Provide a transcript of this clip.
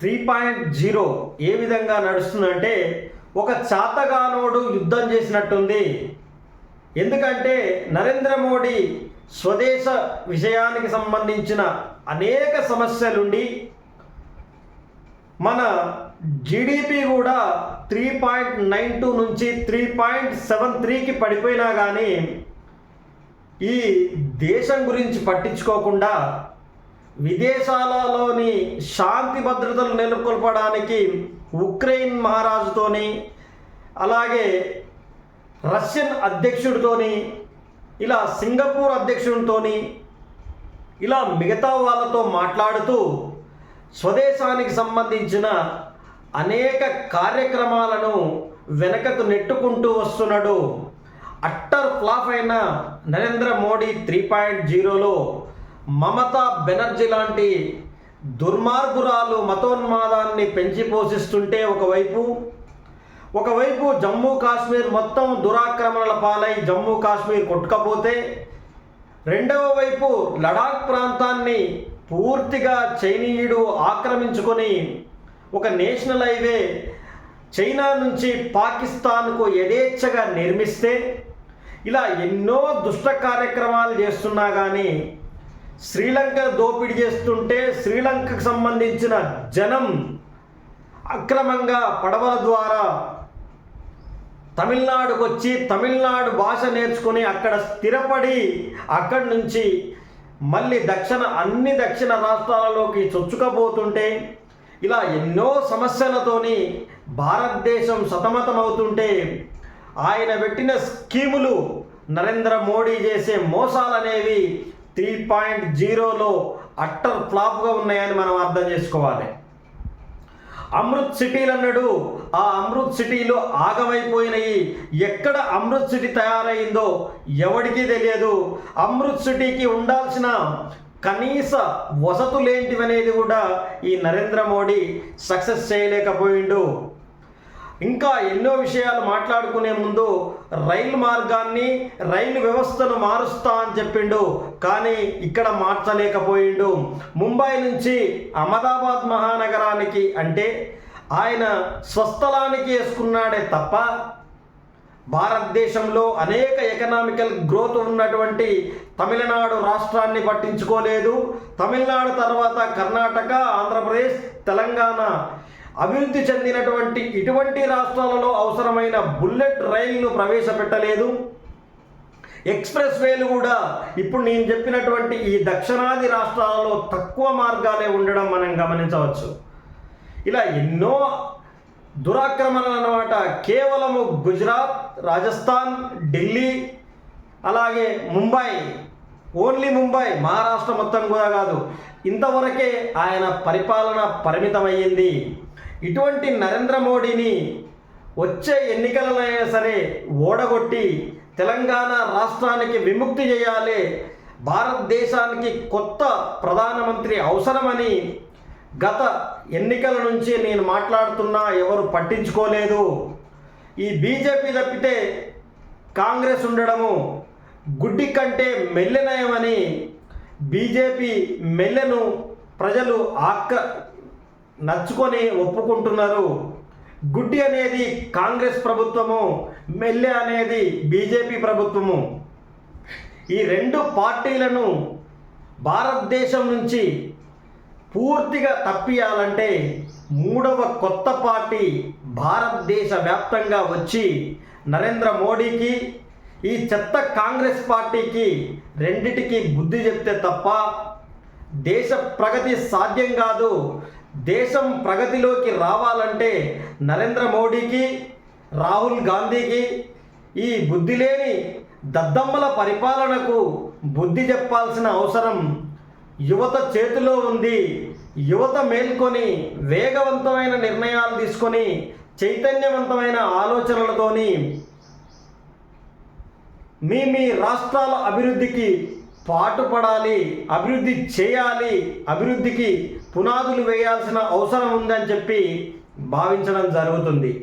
Three point zero ఏ విధంగా నడుస్తుందంటే ఒక చాతగానోడు యుద్ధం చేసినట్టుంది. ఎందుకంటే నరేంద్ర మోడీ స్వదేశ విషయానికి సంబంధించిన అనేక సమస్యలుండి మన జీడిపి కూడా త్రీ పాయింట్ నైన్ టూ నుంచి త్రీ పాయింట్ సెవెన్ త్రీకి పడిపోయినా కానీ ఈ దేశం గురించి పట్టించుకోకుండా విదేశాలలోని శాంతి భద్రతలు నెలకొల్పడానికి ఉక్రెయిన్ మహారాజుతోని అలాగే రష్యన్ అధ్యక్షుడితోని ఇలా సింగపూర్ అధ్యక్షుడితోని ఇలా మిగతా వాళ్ళతో మాట్లాడుతూ స్వదేశానికి సంబంధించిన అనేక కార్యక్రమాలను వెనకకు నెట్టుకుంటూ వస్తున్నాడు. అట్టర్ ఫ్లాప్ అయిన నరేంద్ర మోడీ త్రీ పాయింట్ జీరోలో మమతా బెనర్జీ లాంటి దుర్మార్గురాలు మతోన్మాదాన్ని పెంచి పోషిస్తుంటే ఒకవైపు ఒకవైపు జమ్మూ కాశ్మీర్ మొత్తం దురాక్రమణల పాలై జమ్మూ కాశ్మీర్ కొట్టుకపోతే రెండవ వైపు లడాక్ ప్రాంతాన్ని పూర్తిగా చైనీయుడు ఆక్రమించుకొని ఒక నేషనల్ హైవే చైనా నుంచి పాకిస్తాన్కు యథేచ్ఛగా నిర్మిస్తే ఇలా ఎన్నో దుష్ట కార్యక్రమాలు చేస్తున్నా కానీ శ్రీలంక దోపిడీ చేస్తుంటే శ్రీలంకకు సంబంధించిన జనం అక్రమంగా పడవల ద్వారా తమిళనాడుకు వచ్చి తమిళనాడు భాష నేర్చుకుని అక్కడ స్థిరపడి అక్కడి నుంచి మళ్ళీ దక్షిణ అన్ని దక్షిణ రాష్ట్రాలలోకి చొచ్చుకపోతుంటే ఇలా ఎన్నో సమస్యలతోని భారతదేశం సతమతమవుతుంటే ఆయన పెట్టిన స్కీములు నరేంద్ర మోడీ చేసే మోసాలనేవి త్రీ పాయింట్ జీరోలో అట్టర్ ఫ్లాప్గా ఉన్నాయని మనం అర్థం చేసుకోవాలి. అమృత్ సిటీలు అన్నాడు ఆ అమృత్ సిటీలో ఆగమైపోయినాయి. ఎక్కడ అమృత్ సిటీ తయారైందో ఎవడికి తెలియదు. అమృత్ సిటీకి ఉండాల్సిన కనీస వసతులేంటివనేది కూడా ఈ నరేంద్ర మోడీ సక్సెస్ చేయలేకపోయిండు. ఇంకా ఎన్నో విషయాలు మాట్లాడుకునే ముందు రైలు మార్గాన్ని రైలు వ్యవస్థను మారుస్తా అని చెప్పిండు. కానీ ఇక్కడ మార్చలేకపోయిండు. ముంబై నుంచి అహ్మదాబాద్ మహానగరానికి అంటే ఆయన స్వస్థలానికి వేసుకున్నాడే తప్ప భారతదేశంలో అనేక ఎకనామికల్ గ్రోత్ ఉన్నటువంటి తమిళనాడు రాష్ట్రాన్ని పట్టించుకోలేదు. తమిళనాడు తర్వాత కర్ణాటక ఆంధ్రప్రదేశ్ తెలంగాణ. అభివృద్ధి చెందినటువంటి ఇటువంటి రాష్ట్రాలలో అవసరమైన బుల్లెట్ రైలును ప్రవేశపెట్టలేదు. ఎక్స్ప్రెస్ వేలు కూడా ఇప్పుడు నేను చెప్పినటువంటి ఈ దక్షిణాది రాష్ట్రాలలో తక్కువ మార్గాలే ఉండడం మనం గమనించవచ్చు. ఇలా ఎన్నో దురాక్రమణలు అన్నమాట కేవలము గుజరాత్ రాజస్థాన్ ఢిల్లీ అలాగే ముంబై ఓన్లీ ముంబై మహారాష్ట్ర మొత్తం కూడా కాదు. ఇంతవరకే ఆయన పరిపాలన పరిమితమయ్యింది. ఇటువంటి నరేంద్ర మోడీని వచ్చే ఎన్నికలనైనా సరే ఓడగొట్టి తెలంగాణ రాష్ట్రానికి విముక్తి చేయాలి భారతదేశానికి కొత్త ప్రధానమంత్రి అవసరమని గత ఎన్నికల నుంచి నేను మాట్లాడుతున్నా ఎవరు పట్టించుకోలేదు. ఈ బీజేపీ తప్పితే కాంగ్రెస్ ఉండడము గుడ్డి కంటే మెల్లెనయమని బీజేపీ మెల్లెను ప్రజలు ఆక్ర నచ్చుకొని ఒప్పుకుంటున్నారు. గుడ్డి అనేది కాంగ్రెస్ ప్రభుత్వము మెల్లె అనేది బీజేపీ ప్రభుత్వము. ఈ రెండు పార్టీలను భారతదేశం నుంచి పూర్తిగా తప్పియాలంటే మూడవ కొత్త పార్టీ భారతదేశ వ్యాప్తంగా వచ్చి నరేంద్ర మోడీకి ఈ చెత్త కాంగ్రెస్ పార్టీకి రెండిటికి బుద్ధి చెప్తే తప్ప దేశ ప్రగతి సాధ్యం కాదు. దేశం ప్రగతిలోకి రావాలంటే నరేంద్ర మోడీకి రాహుల్ గాంధీకి ఈ బుద్ధి లేని దద్దమ్మల పరిపాలనకు బుద్ధి చెప్పాల్సిన అవసరం యువత చేతిలో ఉంది. యువత మేల్కొని వేగవంతమైన నిర్ణయాలు తీసుకొని చైతన్యవంతమైన ఆలోచనలతోని మీ మీ రాష్ట్రాల అభివృద్ధికి పాటుపడాలి అభివృద్ధి చేయాలి అభివృద్ధికి పునాదులు వేయాల్సిన అవసరం ఉందని చెప్పి భావించడం జరుగుతుంది.